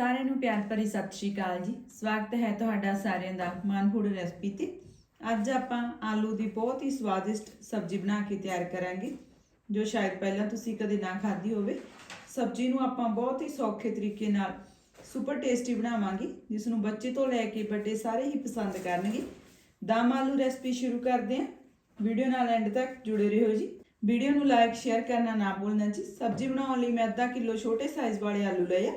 ਸਾਰਿਆਂ ਨੂੰ ਪਿਆਰ ਭਰੀ ਸਤਿ ਸ਼੍ਰੀ ਅਕਾਲ ਜੀ। ਸਵਾਗਤ ਹੈ ਤੁਹਾਡਾ ਸਾਰਿਆਂ ਦਾ ਮਾਨਫੂਡ ਰੈਸਪੀ ਤੇ। ਅੱਜ ਆਪਾਂ ਆਲੂ ਦੀ ਬਹੁਤ ਹੀ ਸਵਾਦਿਸ਼ਟ ਸਬਜ਼ੀ ਬਣਾ ਕੇ ਤਿਆਰ ਕਰਾਂਗੇ, ਜੋ ਸ਼ਾਇਦ ਪਹਿਲਾਂ ਤੁਸੀਂ ਕਦੇ ਨਾ ਖਾਧੀ ਹੋਵੇ। ਸਬਜ਼ੀ ਨੂੰ ਆਪਾਂ ਬਹੁਤ ਹੀ ਸੌਖੇ ਤਰੀਕੇ ਨਾਲ ਸੁਪਰ ਟੇਸਟੀ ਬਣਾਵਾਂਗੇ ਜਿਸ ਨੂੰ ਬੱਚੇ ਤੋਂ ਲੈ ਕੇ ਵੱਡੇ ਸਾਰੇ ਹੀ ਪਸੰਦ ਕਰਨਗੇ। ਦਮ ਆਲੂ ਰੈਸਪੀ ਸ਼ੁਰੂ ਕਰਦੇ ਹਾਂ। ਵੀਡੀਓ ਨਾਲ ਐਂਡ ਤੱਕ ਜੁੜੇ ਰਹੋ ਜੀ। ਵੀਡੀਓ ਨੂੰ ਲਾਈਕ ਸ਼ੇਅਰ ਕਰਨਾ ਨਾ ਭੁੱਲਣਾ ਜੀ। ਸਬਜ਼ੀ ਬਣਾਉਣ ਲਈ ਮੈਂ ਅੱਧਾ ਕਿਲੋ ਛੋਟੇ ਸਾਈਜ਼ ਵਾਲੇ ਆਲੂ ਲਏ ਆ।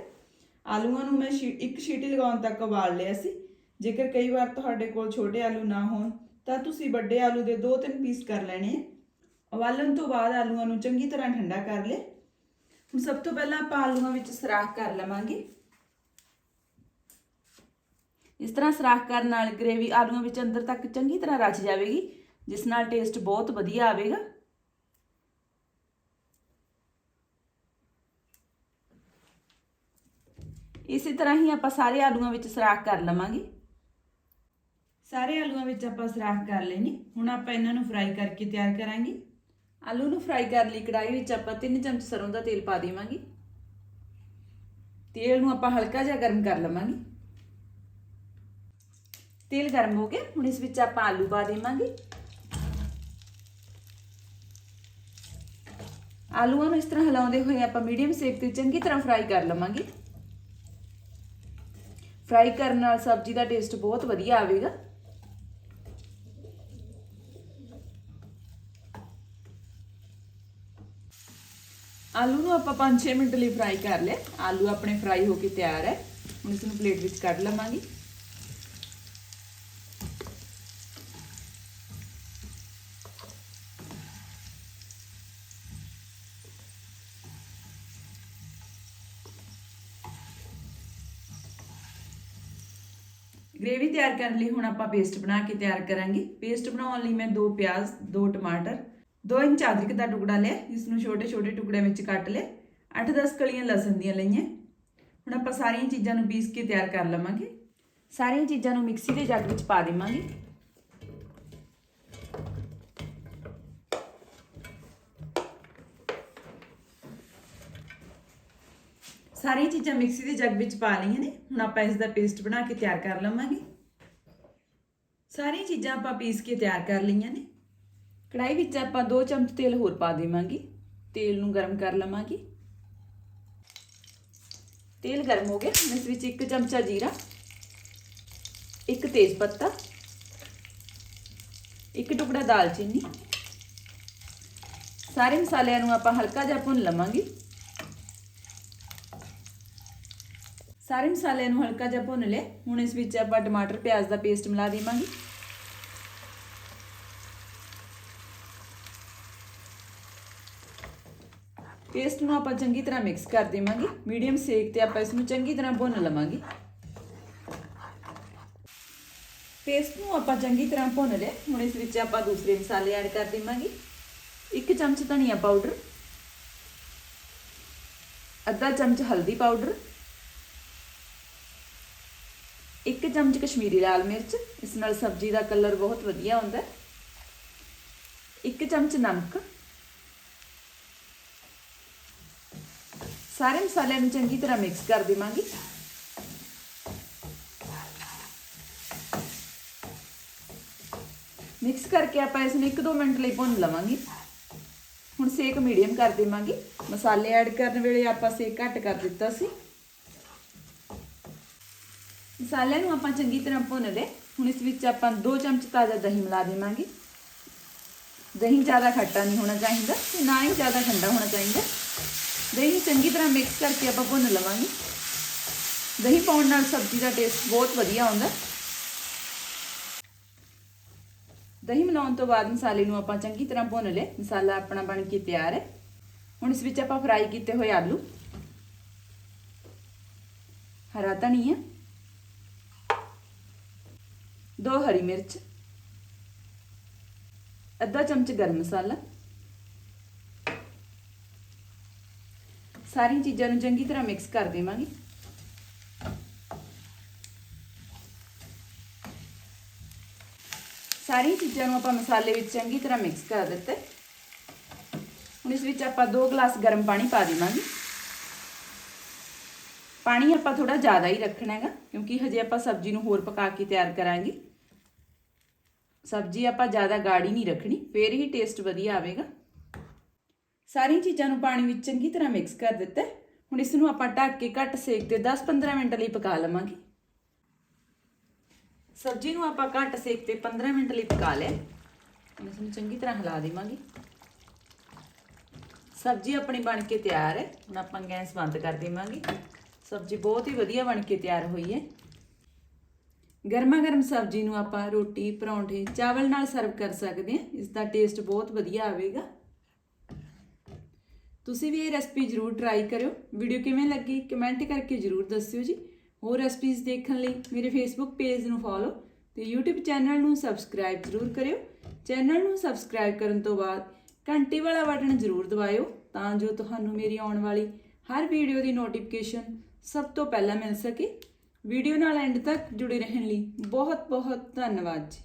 ਆਲੂਆਂ ਨੂੰ ਮੈਂ ਸ਼ੀ- ਇੱਕ ਸੀਟੀ ਲਗਾਉਣ ਤੱਕ ਉਬਾਲ ਲਿਆ ਸੀ। ਜੇਕਰ ਕਈ ਵਾਰ ਤੁਹਾਡੇ ਕੋਲ ਛੋਟੇ ਆਲੂ ਨਾ ਹੋਣ, ਤਾਂ ਤੁਸੀਂ ਵੱਡੇ ਆਲੂ ਦੇ 2-3 ਪੀਸ ਕਰ ਲੈਣੇ ਆ। ਉਬਾਲਣ ਤੋਂ ਬਾਅਦ ਆਲੂਆਂ ਨੂੰ ਚੰਗੀ ਤਰ੍ਹਾਂ ਠੰਡਾ ਕਰ ਲਿਆ ਹੁਣ ਸਭ ਤੋਂ ਪਹਿਲਾਂ ਆਪਾਂ ਆਲੂਆਂ ਵਿੱਚ ਸਰਾਖ ਕਰ ਲਵਾਂਗੇ। ਇਸ ਤਰ੍ਹਾਂ ਸਰਾਖ ਕਰਨ ਨਾਲ ਗ੍ਰੇਵੀ ਆਲੂਆਂ ਵਿੱਚ ਅੰਦਰ ਤੱਕ ਚੰਗੀ ਤਰ੍ਹਾਂ ਰਚ ਜਾਵੇਗੀ, ਜਿਸ ਨਾਲ ਟੇਸਟ ਬਹੁਤ ਵਧੀਆ ਆਵੇਗਾ। ਇਸੇ ਤਰ੍ਹਾਂ ਹੀ ਆਪਾਂ ਸਾਰੇ ਆਲੂਆਂ ਵਿੱਚ ਸਰਾਖ ਕਰ ਲਵਾਂਗੇ। ਸਾਰੇ ਆਲੂਆਂ ਵਿੱਚ ਆਪਾਂ ਸਰਾਖ ਕਰ ਲੈਣੀ ਹੁਣ ਆਪਾਂ ਇਹਨਾਂ ਨੂੰ ਫਰਾਈ ਕਰਕੇ ਤਿਆਰ ਕਰਾਂਗੇ। ਆਲੂ ਨੂੰ ਫਰਾਈ ਕਰਨ ਲਈ ਕੜਾਈ ਵਿੱਚ ਆਪਾਂ 3 ਚਮਚ ਸਰੋਂ ਦਾ ਤੇਲ ਪਾ ਦੇਵਾਂਗੇ। ਤੇਲ ਨੂੰ ਆਪਾਂ ਹਲਕਾ ਜਿਹਾ ਗਰਮ ਕਰ ਲਵਾਂਗੇ। ਤੇਲ ਗਰਮ ਹੋ ਗਿਆ। ਹੁਣ ਇਸ ਵਿੱਚ ਆਪਾਂ ਆਲੂ ਪਾ ਦੇਵਾਂਗੇ। ਆਲੂਆਂ ਨੂੰ ਇਸ ਤਰ੍ਹਾਂ ਹਿਲਾਉਂਦੇ ਹੋਏ ਆਪਾਂ ਮੀਡੀਅਮ ਸੇਕ ਤੇ ਚੰਗੀ ਤਰ੍ਹਾਂ ਫਰਾਈ ਕਰ ਲਵਾਂਗੇ। ਫਰਾਈ ਕਰਨ ਨਾਲ ਸਬਜ਼ੀ ਦਾ ਟੇਸਟ ਬਹੁਤ ਵਧੀਆ ਆਵੇਗਾ। ਆਲੂ ਨੂੰ ਆਪਾਂ 5-6 ਮਿੰਟ ਲਈ ਫਰਾਈ ਕਰ ਲਿਆ ਆਲੂ ਆਪਣੇ ਫਰਾਈ ਹੋ ਕੇ ਤਿਆਰ ਹੈ। ਹੁਣ ਇਸ ਨੂੰ ਪਲੇਟ ਵਿੱਚ ਕੱਢ ਲਵਾਂਗੇ। ਗ੍ਰੇਵੀ ਤਿਆਰ ਕਰਨ ਲਈ ਹੁਣ ਆਪਾਂ ਪੇਸਟ ਬਣਾ ਕੇ ਤਿਆਰ ਕਰਾਂਗੇ। ਪੇਸਟ ਬਣਾਉਣ ਲਈ ਮੈਂ ਦੋ ਪਿਆਜ਼, ਦੋ ਟਮਾਟਰ 2 ਇੰਚ ਅਦਰਕ ਦਾ ਟੁਕੜਾ ਲਿਆ। ਇਸ ਨੂੰ ਛੋਟੇ ਛੋਟੇ ਟੁਕੜਿਆਂ ਵਿੱਚ ਕੱਟ ਲਿਆ। 8-10 ਕਲੀਆਂ ਲਸਣ ਦੀਆਂ ਲਈਆਂ। ਹੁਣ ਆਪਾਂ ਸਾਰੀਆਂ ਚੀਜ਼ਾਂ ਨੂੰ ਪੀਸ ਕੇ ਤਿਆਰ ਕਰ ਲਵਾਂਗੇ। ਸਾਰੀਆਂ ਚੀਜ਼ਾਂ ਨੂੰ ਮਿਕਸੀ ਦੇ ਜੱਗ ਵਿੱਚ ਪਾ ਦੇਵਾਂਗੇ। ਸਾਰੀਆਂ ਚੀਜ਼ਾਂ ਮਿਕਸੀ ਦੇ ਜੱਗ ਵਿੱਚ ਪਾ ਲਈਆਂ ਨੇ। ਹੁਣ ਆਪਾਂ ਇਸ ਦਾ ਪੇਸਟ ਬਣਾ ਕੇ ਤਿਆਰ ਕਰ ਲਵਾਂਗੇ। ਸਾਰੀਆਂ ਚੀਜ਼ਾਂ ਆਪਾਂ ਪੀਸ ਕੇ ਤਿਆਰ ਕਰ ਲਈਆਂ ਨੇ। ਕੜਾਈ ਵਿੱਚ ਆਪਾਂ 2 ਚਮਚ ਤੇਲ ਹੋਰ ਪਾ ਦੇਵਾਂਗੇ। ਤੇਲ ਨੂੰ ਗਰਮ ਕਰ ਲਵਾਂਗੇ। ਤੇਲ ਗਰਮ ਹੋ ਗਿਆ। ਇਸ ਵਿੱਚ 1 ਚਮਚਾ ਜੀਰਾ, ਇੱਕ ਤੇਜ਼ ਪੱਤਾ ਇੱਕ ਟੁਕੜਾ ਦਾਲਚੀਨੀ। ਸਾਰੇ ਮਸਾਲਿਆਂ ਨੂੰ ਆਪਾਂ ਹਲਕਾ ਜਿਹਾ ਭੁੰਨ ਲਵਾਂਗੇ। ਸਾਰੇ ਮਸਾਲਿਆਂ ਨੂੰ ਹਲਕਾ ਜਿਹਾ ਭੁੰਨ ਲਿਆ। ਹੁਣ ਇਸ ਵਿੱਚ ਆਪਾਂ ਟਮਾਟਰ, ਪਿਆਜ਼ ਦਾ ਪੇਸਟ ਮਿਲਾ ਦੇਵਾਂਗੇ। ਪੇਸਟ ਨੂੰ ਆਪਾਂ ਚੰਗੀ ਤਰ੍ਹਾਂ ਮਿਕਸ ਕਰ ਦੇਵਾਂਗੇ। ਮੀਡੀਅਮ ਸੇਕ ਤੇ ਆਪਾਂ ਇਸ ਨੂੰ ਚੰਗੀ ਤਰ੍ਹਾਂ ਭੁੰਨ ਲਵਾਂਗੇ। ਪੇਸਟ ਨੂੰ ਆਪਾਂ ਚੰਗੀ ਤਰ੍ਹਾਂ ਭੁੰਨ ਲਿਆ। ਹੁਣ ਇਸ ਵਿੱਚ ਆਪਾਂ ਦੂਸਰੇ ਮਸਾਲੇ ਐਡ ਕਰ ਦੇਵਾਂਗੇ। ਇੱਕ ਚਮਚ ਧਨੀਆ ਪਾਊਡਰ, ਅੱਧਾ ਚਮਚ ਹਲਦੀ ਪਾਊਡਰ ਇੱਕ ਚਮਚ ਕਸ਼ਮੀਰੀ ਲਾਲ ਮਿਰਚ, ਇਸ ਨਾਲ ਸਬਜ਼ੀ ਦਾ ਕਲਰ ਬਹੁਤ ਵਧੀਆ ਆਉਂਦਾ ਹੈ। ਇੱਕ ਚਮਚ ਨਮਕ। ਸਾਰੇ ਮਸਾਲਿਆਂ ਨੂੰ ਚੰਗੀ ਤਰ੍ਹਾਂ ਮਿਕਸ ਕਰ ਦੇਵਾਂਗੇ। ਮਿਕਸ ਕਰਕੇ ਆਪਾਂ ਇਸ ਨੂੰ 1-2 ਮਿੰਟ ਲਈ ਭੁੰਨ ਲਵਾਂਗੇ। ਹੁਣ ਸੇਕ ਮੀਡੀਅਮ ਕਰ ਦੇਵਾਂਗੇ। ਮਸਾਲੇ ਐਡ ਕਰਨ ਵੇਲੇ ਆਪਾਂ ਸੇਕ ਘੱਟ ਕਰ ਦਿੱਤਾ ਸੀ। ਮਸਾਲਿਆਂ ਨੂੰ ਆਪਾਂ ਚੰਗੀ ਤਰ੍ਹਾਂ ਭੁੰਨ ਲਏ। ਹੁਣ ਇਸ ਵਿੱਚ ਆਪਾਂ 2 ਚਮਚ ਤਾਜ਼ਾ ਦਹੀਂ ਮਿਲਾ ਦੇਵਾਂਗੇ। ਦਹੀਂ ਜ਼ਿਆਦਾ ਖੱਟਾ ਨਹੀਂ ਹੋਣਾ ਚਾਹੀਦਾ ਤੇ ਨਾ ਹੀ ਜ਼ਿਆਦਾ ਠੰਡਾ ਹੋਣਾ ਚਾਹੀਦਾ। ਦਹੀਂ ਨੂੰ ਚੰਗੀ ਤਰ੍ਹਾਂ ਮਿਕਸ ਕਰਕੇ ਆਪਾਂ ਭੁੰਨ ਲਵਾਂਗੇ। ਦਹੀਂ ਪਾਉਣ ਨਾਲ ਸਬਜ਼ੀ ਦਾ ਟੇਸਟ ਬਹੁਤ ਵਧੀਆ ਆਉਂਦਾ। ਦਹੀਂ ਮਿਲਾਉਣ ਤੋਂ ਬਾਅਦ ਮਸਾਲੇ ਨੂੰ ਆਪਾਂ ਚੰਗੀ ਤਰ੍ਹਾਂ ਭੁੰਨ ਲਏ। ਮਸਾਲਾ ਆਪਣਾ ਬਣ ਕੇ ਤਿਆਰ ਹੈ। ਹੁਣ ਇਸ ਵਿੱਚ ਆਪਾਂ ਫਰਾਈ ਕੀਤੇ ਹੋਏ ਆਲੂ। ਹਰਾ ਧਨੀਆ। ਦੋ ਹਰੀ ਮਿਰਚ, ਅੱਧਾ ਚਮਚ ਗਰਮ ਮਸਾਲਾ। ਸਾਰੀਆਂ ਚੀਜ਼ਾਂ ਨੂੰ ਚੰਗੀ ਤਰ੍ਹਾਂ ਮਿਕਸ ਕਰ ਦੇਵਾਂਗੇ। ਸਾਰੀਆਂ ਚੀਜ਼ਾਂ ਨੂੰ ਆਪਾਂ ਮਸਾਲੇ ਵਿੱਚ ਚੰਗੀ ਤਰ੍ਹਾਂ ਮਿਕਸ ਕਰ ਦਿੱਤੇ। ਹੁਣ ਇਸ ਵਿੱਚ ਆਪਾਂ 2 ਗਲਾਸ ਗਰਮ ਪਾਣੀ ਪਾ ਦੇਵਾਂਗੇ। ਪਾਣੀ ਆਪਾਂ ਥੋੜਾ ਜ਼ਿਆਦਾ ਹੀ ਰੱਖਣਾ ਹੈਗਾ, ਕਿਉਂਕਿ ਹਜੇ ਆਪਾਂ ਸਬਜ਼ੀ ਨੂੰ ਹੋਰ ਪਕਾ ਕੇ ਤਿਆਰ ਕਰਾਂਗੇ। ਸਬਜ਼ੀ ਆਪਾਂ ਜ਼ਿਆਦਾ ਗਾੜੀ ਨਹੀਂ ਰੱਖਣੀ, ਫੇਰ ਹੀ ਟੇਸਟ ਵਧੀਆ ਆਵੇਗਾ। ਸਾਰੀਆਂ ਚੀਜ਼ਾਂ ਨੂੰ ਪਾਣੀ ਵਿੱਚ ਚੰਗੀ ਤਰ੍ਹਾਂ ਮਿਕਸ ਕਰ ਦਿੱਤਾ ਹੁਣ ਇਸ ਨੂੰ ਆਪਾਂ ਢੱਕ ਕੇ ਘੱਟ ਸੇਕ ਤੇ 10-15 ਮਿੰਟ ਲਈ ਪਕਾ ਲਵਾਂਗੇ। ਸਬਜ਼ੀ ਨੂੰ ਆਪਾਂ ਘੱਟ ਸੇਕ ਤੇ 15 ਮਿੰਟ ਲਈ ਪਕਾ ਲਿਆ ਹੁਣ ਇਸ ਨੂੰ ਚੰਗੀ ਤਰ੍ਹਾਂ ਹਿਲਾ ਦੇਵਾਂਗੇ। ਸਬਜ਼ੀ ਆਪਣੀ ਬਣ ਕੇ ਤਿਆਰ ਹੈ। ਹੁਣ ਆਪਾਂ ਗੈਸ ਬੰਦ ਕਰ ਦੇਵਾਂਗੇ। ਸਬਜ਼ੀ ਬਹੁਤ ਹੀ ਵਧੀਆ ਬਣ ਕੇ ਤਿਆਰ ਹੋਈ ਹੈ। ਗਰਮਾ ਗਰਮ ਸਬਜ਼ੀ ਨੂੰ ਆਪਾਂ ਰੋਟੀ, ਪਰੌਂਠੇ, ਚਾਵਲ ਨਾਲ ਸਰਵ ਕਰ ਸਕਦੇ ਹਾਂ। ਇਸ ਦਾ ਟੇਸਟ ਬਹੁਤ ਵਧੀਆ ਆਵੇਗਾ। ਤੁਸੀਂ ਵੀ ਇਹ ਰੈਸਪੀ ਜ਼ਰੂਰ ਟਰਾਈ ਕਰਿਓ। ਵੀਡੀਓ ਕਿਵੇਂ ਲੱਗੀ ਕਮੈਂਟ ਕਰਕੇ ਜ਼ਰੂਰ ਦੱਸਿਓ ਜੀ। ਹੋਰ ਰੈਸਪੀਜ਼ ਦੇਖਣ ਲਈ ਮੇਰੇ ਫੇਸਬੁੱਕ ਪੇਜ ਨੂੰ ਫੋਲੋ ਤੇ YouTube ਚੈਨਲ ਨੂੰ ਸਬਸਕ੍ਰਾਈਬ ਜ਼ਰੂਰ ਕਰਿਓ। ਚੈਨਲ ਨੂੰ ਸਬਸਕ੍ਰਾਈਬ ਕਰਨ ਤੋਂ ਬਾਅਦ ਘੰਟੀ ਵਾਲਾ ਬਟਨ ਜ਼ਰੂਰ ਦਬਾਇਓ ਤਾਂ ਜੋ ਤੁਹਾਨੂੰ ਮੇਰੀ ਆਉਣ ਵਾਲੀ ਹਰ ਵੀਡੀਓ ਦੀ ਨੋਟੀਫਿਕੇਸ਼ਨ ਸਭ ਤੋਂ ਪਹਿਲਾਂ ਮਿਲ ਸਕੇ। ਵੀਡੀਓ ਨਾਲ ਐਂਡ ਤੱਕ ਜੁੜੇ ਰਹਿਣ ਲਈ ਬਹੁਤ ਬਹੁਤ ਧੰਨਵਾਦ ਜੀ।